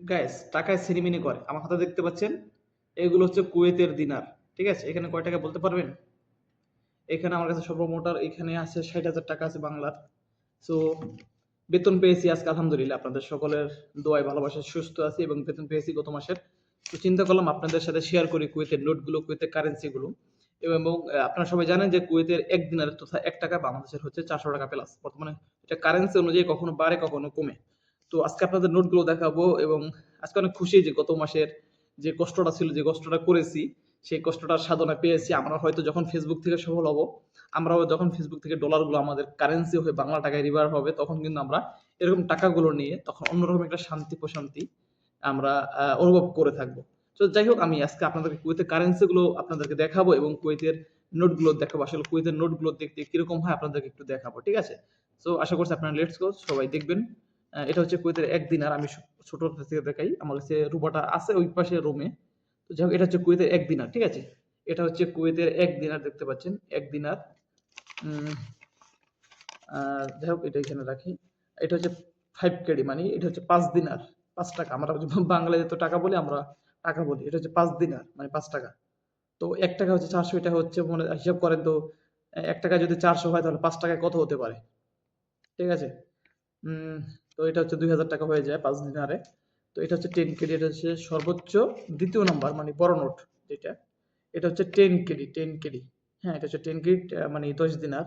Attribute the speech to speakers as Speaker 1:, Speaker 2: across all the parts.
Speaker 1: Guys টাকায় সিরিমিনি করে। আমার হাতে দেখতে পাচ্ছেন? এগুলো হচ্ছে কুয়েতের দিনার। ঠিক আছে? এখানে কয় টাকা বলতে পারবেন? এখানে আমার কাছে সর্বমোটার এখানে আছে ষাট হাজার টাকা আছে বাংলার। সো বেতন পেয়েছি আজকে, আলহামদুলিল্লাহ। আপনাদের সকলের দোয়ায় ভালোবাসা সুস্থ আছি এবং বেতন পেয়েছি গত মাসের। তো চিন্তা করলাম আপনাদের সাথে শেয়ার করি কুয়েতের নোটগুলো কুয়েতের কারেন্সিগুলো এবং আপনারা সবাই জানেন যে কুয়েতের এক দিনের তথা এক টাকা বাংলাদেশের হচ্ছে চারশো টাকা প্লাস বর্তমানে এটা কারেন্সি অনুযায়ী কখনো বাড়ে, কখনো কমে। তো আজকে আপনাদের নোটগুলো দেখাবো এবং আজকে অনেক খুশি যে গত মাসের যে কষ্টটা ছিল, যে কষ্টটা করেছি, সেই কষ্টটার সাধনা পেয়েছি। আমরা হয়তো যখন ফেসবুক থেকে সফল হব আমরাও যখন ফেসবুক থেকে ডলারগুলো আমাদের কারেন্সি হয়ে বাংলা টাকায় রিভার হবে, তখন কিন্তু আমরা এরকম টাকাগুলো নিয়ে তখন অন্যরকম একটা শান্তি প্রশান্তি আমরা অনুভব করে থাকব। তো যাই হোক, আমি আজকে আপনাদেরকে কুয়েতের কারেন্সি গুলো আপনাদেরকে দেখাবো এবং কুয়েতের নোটগুলো দেখাবো। আসলে কুয়েতের নোটগুলো দেখতে কীরকম হয় আপনাদেরকে একটু দেখাবো, ঠিক আছে? তো আশা করছি আপনারা লেটস গো সবাই দেখবেন। এটা হচ্ছে কুয়েতের একদিন আর আমি ছোট থেকে দেখাই। আমার কাছে রুবাটা আছে ওই পাশে রুমে তো যাই হোক, এটা হচ্ছে কুয়েতের এক দিনার ঠিক আছে? এটা হচ্ছে কুয়েতের এক দিনার দেখতে পাচ্ছেন এক দিনার যাই হোক, এটা এখানে রাখি। এটা হচ্ছে ফাইভ কেডি মানে এটা হচ্ছে পাঁচ দিনার পাঁচ টাকা। আমরা বাংলায় তো টাকা বলি, আমরা টাকা বলি। এটা হচ্ছে পাঁচ দিনার মানে পাঁচ টাকা। তো এক টাকা হচ্ছে চারশো, এটা হচ্ছে মনে হিসাব করেন তো এক টাকা যদি চারশো হয়, তাহলে পাঁচ টাকায় কত হতে পারে? ঠিক আছে? তো এটা হচ্ছে দুই হাজার টাকা হয়ে যায় পাঁচ দিনারে তো এটা হচ্ছে টেন কেডি এটা হচ্ছে সর্বোচ্চ দ্বিতীয় নাম্বার মানে বড় নোট যেটা এটা হচ্ছে টেন কেডি টেন কেডি হ্যাঁ এটা হচ্ছে টেন কেডি মানে দশ দিনার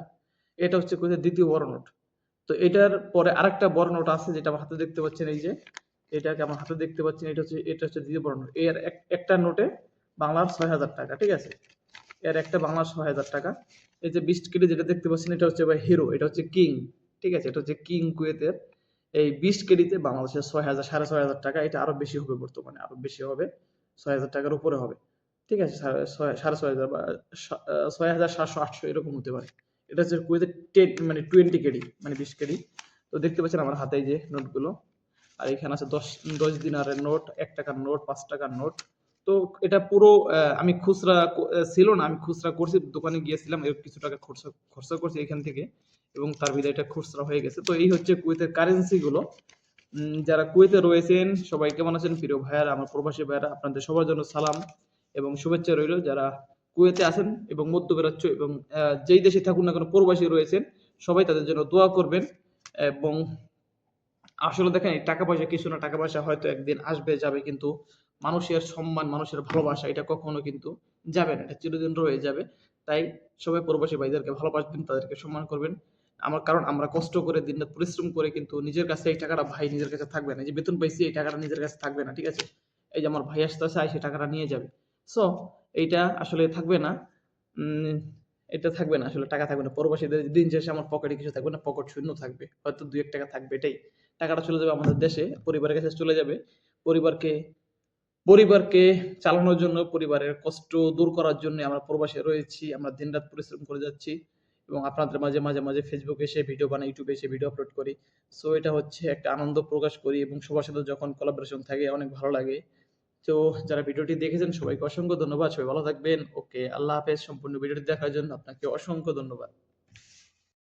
Speaker 1: এটা হচ্ছে কোথায় দ্বিতীয় বড় নোট তো এটার পরে আরেকটা বড় নোট আছে যেটা আমার হাতে দেখতে পাচ্ছেন এই যে এটাকে আমার হাতে দেখতে পাচ্ছেন এটা হচ্ছে এটা হচ্ছে দ্বিতীয় বড় নোট এর এক- একটা নোটে বাংলার ছয় হাজার টাকা ঠিক আছে এর একটা বাংলার ছয় হাজার টাকা এই যে বিশ কেডি যেটা দেখতে পাচ্ছেন এটা হচ্ছে হিরো এটা হচ্ছে কিং ঠিক আছে এটা হচ্ছে কিং কুয়েতের এই বিশ কেডিতে বাংলাদেশের ছয় হাজার, সাড়ে ছয় হাজার টাকা, এটা আরও বেশি হবে বর্তমানে, আরও বেশি হবে, ছয় হাজার টাকার উপরে হবে। ঠিক আছে, সাড়ে ছয় হাজার বা ছয় হাজার সাতশো আটশো এরকম হতে পারে। এটা হচ্ছে কুয়েতে টেন মানে টোয়েন্টি কেডি মানে বিশ কেডি। তো দেখতে পাচ্ছেন আমার হাতে যে নোটগুলো। আর এখানে আছে দশ দশ দিনারের নোট, এক টাকার নোট, পাঁচ টাকার নোট। তো এটা পুরো আমি খুচরা ছিল না, আমি খুচরা করছি, দোকানে গিয়েছিলাম, এর কিছু টাকা খরচা খরচা করছি এখান থেকে, এবং তার বিদায় এটা খুচরা হয়ে গেছে। তো এই হচ্ছে কুয়েতের কারেন্সি গুলো। যারা কুয়েতে রয়েছেন, সবাই কেমন আছেন? প্রিয় ভাইয়ারা, আমার প্রবাসী ভাইয়ারা, আপনাদের সবার জন্য সালাম এবং শুভেচ্ছা রইল। যারা কুয়েতে আছেন এবং মধ্য মধ্যপ্রাচ্য এবং যেই দেশে থাকুন না কোনো, প্রবাসী রয়েছেন, সবাই তাদের জন্য দোয়া করবেন এবং আসলে দেখেন টাকা পয়সা কিছু না, টাকা পয়সা হয়তো একদিন আসবে, যাবে, কিন্তু মানুষের সম্মান, মানুষের ভালোবাসা, এটা কখনো কিন্তু যাবে না, এটা চিরদিন রয়ে যাবে। তাই সবাই প্রবাসী ভাইদেরকে ভালোবাসবেন তাদেরকে সম্মান করবেন। আমার কারণ, আমরা কষ্ট করে দিনরাত পরিশ্রম করে কিন্তু নিজের কাছে এই টাকাটা ভাই নিজের কাছে থাকবে না। যে বেতন পাইছি, এই টাকাটা নিজের কাছে থাকবে না, ঠিক আছে? এই যে আমার ভাই আসতে আসে সেই টাকাটা নিয়ে যাবে। সো এইটা আসলে থাকবে না। এটা থাকবে না, আসলে টাকা থাকবে না। প্রবাসীদের দিন শেষে আমার পকেটে কিছু থাকবে না, পকেট শূন্য থাকবে। হয়তো দুই এক টাকা থাকবে, এটাই। টাকাটা চলে যাবে আমাদের দেশে, পরিবারের কাছে চলে যাবে। পরিবারকে পরিবারকে চালানোর জন্য, পরিবারের কষ্ট দূর করার জন্য আমরা প্রবাসে রয়েছি, আমরা দিনরাত পরিশ্রম করে যাচ্ছি এবং আপনাদের মাঝে মাঝে মাঝে ফেসবুকে এসে ভিডিও বানাই ইউটিউবে এসে ভিডিও আপলোড করি। সো এটা হচ্ছে একটা আনন্দ প্রকাশ করি এবং সবার সাথে যখন কোলাবোরেশন থাকে, অনেক ভালো লাগে। তো, যারা ভিডিওটি দেখেছেন, সবাইকে অসংখ্য ধন্যবাদ। সবাই ভালো থাকবেন। ওকে আল্লাহ হাফেজ। সম্পূর্ণ ভিডিওটি দেখার জন্য আপনাকে অসংখ্য ধন্যবাদ।